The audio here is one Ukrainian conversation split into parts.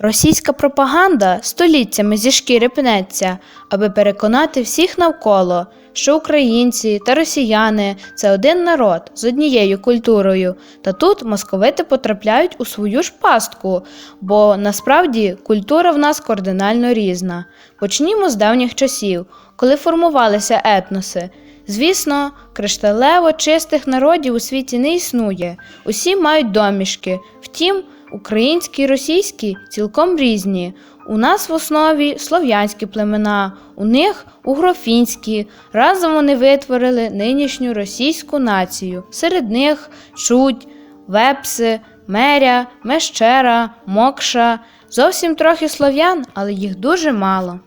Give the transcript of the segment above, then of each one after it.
Російська пропаганда століттями зі шкіри пнеться, аби переконати всіх навколо, що українці та росіяни це один народ з однією культурою. Та тут московити потрапляють у свою ж пастку, бо насправді культура в нас кардинально різна. Почнімо з давніх часів, коли формувалися етноси. Звісно, кришталево чистих народів у світі не існує. Усі мають домішки. Втім, українські і російські цілком різні. У нас в основі слов'янські племена, у них угрофінські. Разом вони витворили нинішню російську націю. Серед них чуть, вепси, меря, мещера, мокша. Зовсім трохи слов'ян, але їх дуже мало.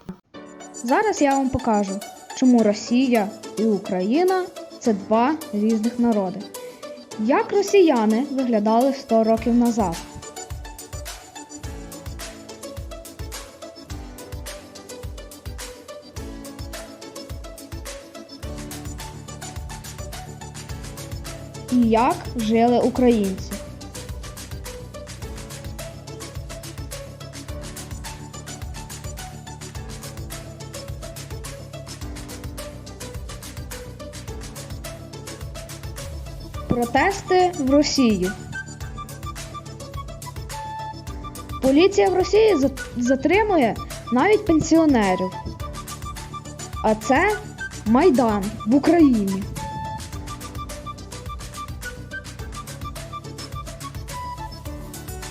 Зараз я вам покажу, чому Росія і Україна це два різних народи. Як росіяни виглядали 100 років назад? Як жили українці? Протести в Росії. Поліція в Росії затримує навіть пенсіонерів. А це Майдан в Україні.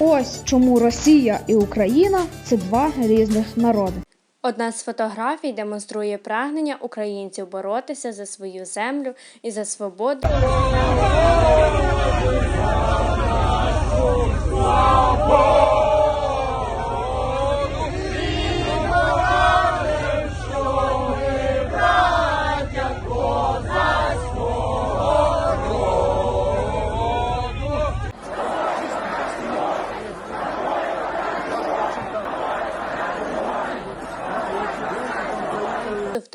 Ось чому Росія і Україна це два різних народи. Одна з фотографій демонструє прагнення українців боротися за свою землю і за свободу.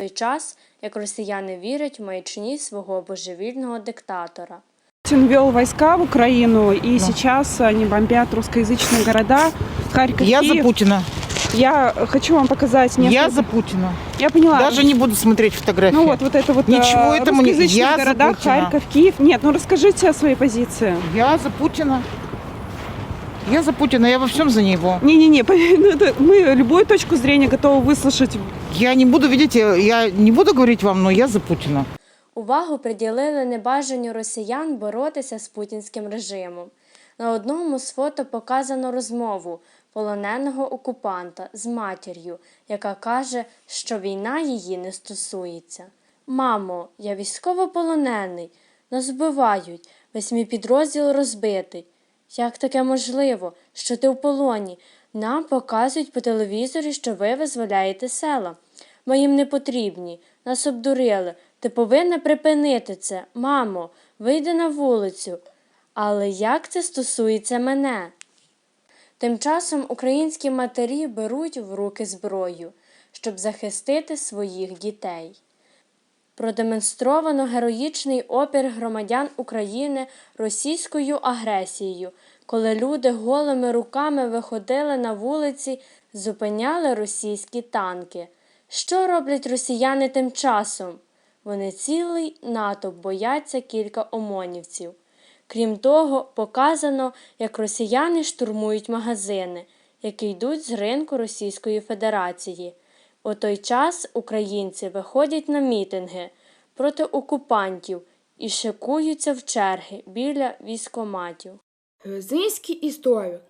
той час, як росіяни вірять в маячні свого божевільного диктатора. Путин вел войска в Украину, и сейчас они бомбят русскоязычные города. Харьков, Я за Киев. Путина. Я хочу вам показать несколько... Я за Путина. Я поняла. Даже не буду смотреть фотографии. Ну вот, вот это вот Ничего э, этому не- русскоязычных Я за городах, Путина. Харьков, Киев. Нет, ну расскажите о своей позиции. Я за Путина. Я за Путина, я во всем за него. Не-не-не, ну, это мы любую точку зрения готовы выслушать. Я не буду, видите, я не буду говорить вам, но я за Путина. Увагу приділили небажанню росіян боротися з путінським режимом. На одному з фото показано розмову полоненого окупанта з матір'ю, яка каже, що війна її не стосується. Мамо, я військовополонений, нас вбивають, весь мій підрозділ розбитий. Як таке можливо, що ти в полоні? Нам показують по телевізорі, що ви визволяєте села. Ми їм не потрібні, нас обдурили. Ти повинна припинити це. Мамо, вийди на вулицю. Але як це стосується мене? Тим часом українські матері беруть в руки зброю, щоб захистити своїх дітей. Продемонстровано героїчний опір громадян України російською агресією, коли люди голими руками виходили на вулиці, зупиняли російські танки. Що роблять росіяни тим часом? Вони цілий натовп бояться кілька омонівців. Крім того, показано, як росіяни штурмують магазини, які йдуть з ринку Російської Федерації. У той час українці виходять на мітинги проти окупантів і шикуються в черги біля військоматів. Грузинський історик,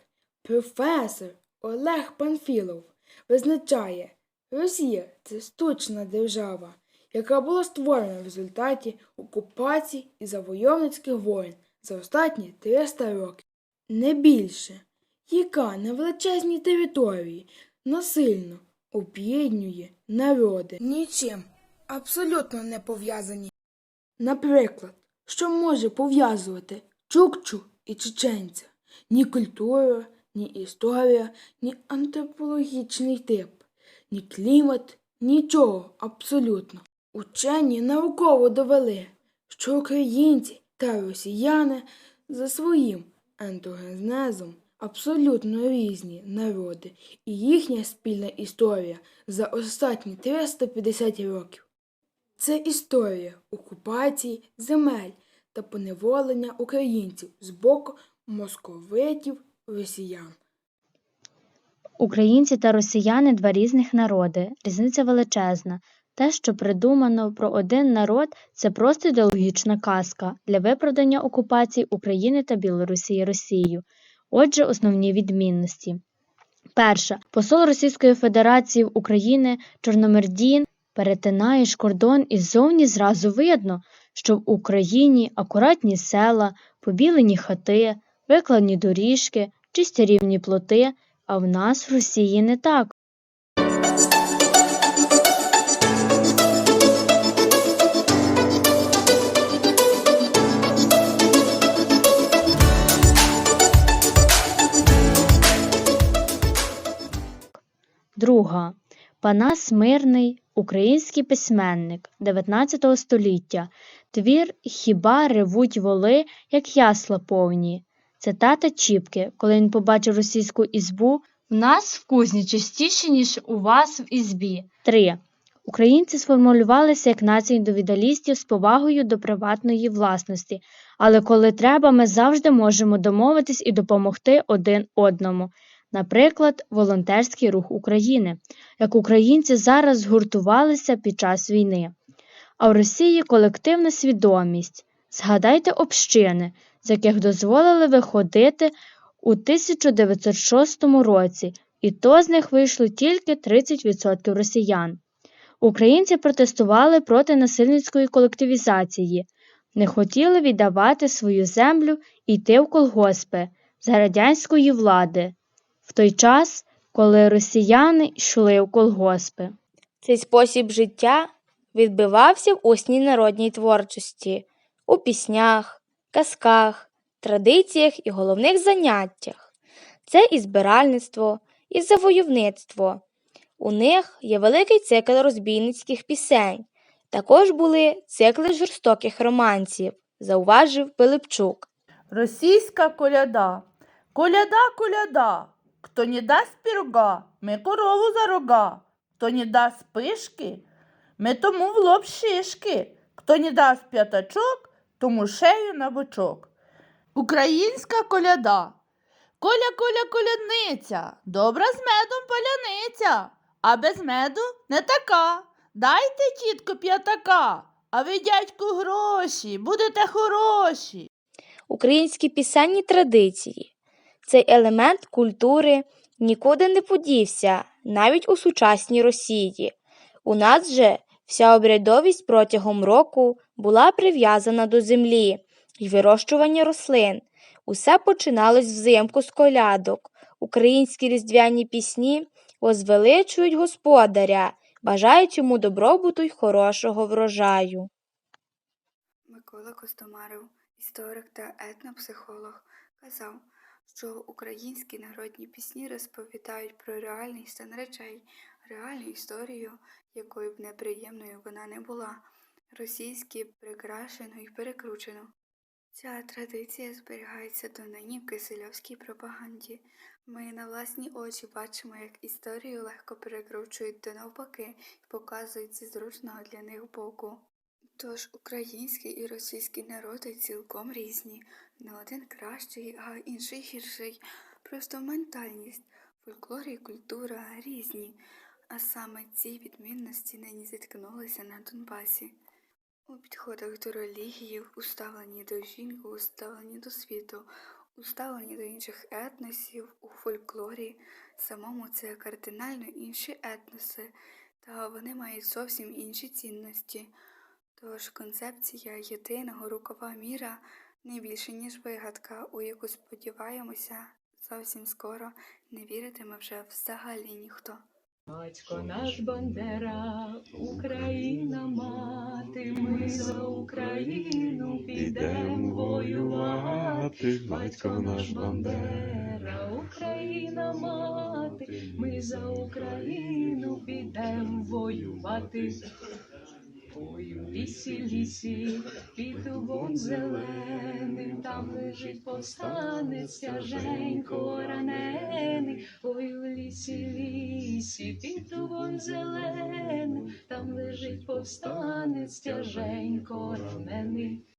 професор Олег Панфілов визначає, Росія це штучна держава, яка була створена в результаті окупацій і завойовницьких воєн за останні 300 років. Не більше, яка на величезній території насильно об'єднує народи. Нічим абсолютно не пов'язані. Наприклад, що може пов'язувати чукчу і чеченця? Ні культура, ні історія, ні антропологічний тип, ні клімат, нічого абсолютно. Учені науково довели, що українці та росіяни за своїм ентогенезом абсолютно різні народи і їхня спільна історія за останні 350 років. Це історія окупації земель та поневолення українців з боку московитів росіян. Українці та росіяни два різних народи. Різниця величезна. Те, що придумано про один народ, це просто ідеологічна казка для виправдання окупації України та Білорусі Росією. Отже, основні відмінності. Перша. Посол Російської Федерації в Україні Чорномердін перетинаєш кордон і ззовні зразу видно, що в Україні акуратні села, побілені хати, викладні доріжки, чисті рівні плоти, а в нас в Росії не так. Друга. Панас Мирний, український письменник 19 століття. Твір Хіба ревуть воли, як ясла повні. Цитата Чіпки, коли він побачив російську ізбу в нас в кузні частіше, ніж у вас в ізбі. 3. Українці сформулювалися як нація індивідуалістів з повагою до приватної власності, але коли треба, ми завжди можемо домовитись і допомогти один одному. Наприклад, волонтерський рух України, як українці зараз згуртувалися під час війни. А в Росії колективна свідомість. Згадайте общини, з яких дозволили виходити у 1906 році, і то з них вийшло тільки 30% росіян. Українці протестували проти насильницької колективізації, не хотіли віддавати свою землю і йти в колгоспи за радянської влади, в той час, коли росіяни йшли в колгоспи. Цей спосіб життя відбивався в усній народній творчості, у піснях, казках, традиціях і головних заняттях. Це і збиральництво, і завойовництво. У них є великий цикл розбійницьких пісень. Також були цикли жорстоких романсів, зауважив Пилипчук. Російська коляда. Коляда, коляда. Хто не дасть пірога, ми корову за рога. Хто не дасть пишки, ми тому в лоб шишки. Хто не дасть п'ятачок, тому шею на бочок. Українська коляда. Коля, коля, колядниця, добра з медом паляниця, а без меду не така. Дайте, тітко, п'ятака, а ви, дядьку, гроші, будете хороші. Українські пісенні традиції. Цей елемент культури нікуди не подівся, навіть у сучасній Росії. У нас же вся обрядовість протягом року була прив'язана до землі й вирощування рослин. Усе починалось взимку з колядок. Українські різдвяні пісні возвеличують господаря, бажають йому добробуту й хорошого врожаю. Микола Костомаров, історик та етнопсихолог, казав, що українські народні пісні розповідають про реальний стан речей, реальну історію, якою б неприємною вона не була, російські прикрашено і перекручено. Ця традиція зберігається донині в кисельовській пропаганді. Ми на власні очі бачимо, як історію легко перекручують до навпаки і показують зі зручного для них боку. Тож український і російський народи цілком різні, не один кращий, а інший гірший. Просто ментальність, фольклор і культура різні, а саме ці відмінності нині зіткнулися на Донбасі. У підходах до релігії, у ставленні до жінки, у ставленні до світу, у ставленні до інших етносів, у фольклорі, самому це кардинально інші етноси, та вони мають зовсім інші цінності. Тож концепція єдиного рукава міра не більше, ніж вигадка, у яку сподіваємося, зовсім скоро не віритиме вже взагалі ніхто. Батько наш Бандера, Україна мати, ми за Україну підем воювати. Батько наш Бандера, Україна мати, ми за Україну підем воювати. Ой, у лісі, лісі, під дубом зеленим, там лежить повстанець Женько ранений. Ой, в лісі, лісі, під дубом зеленим, там лежить повстанець тяженько ранений.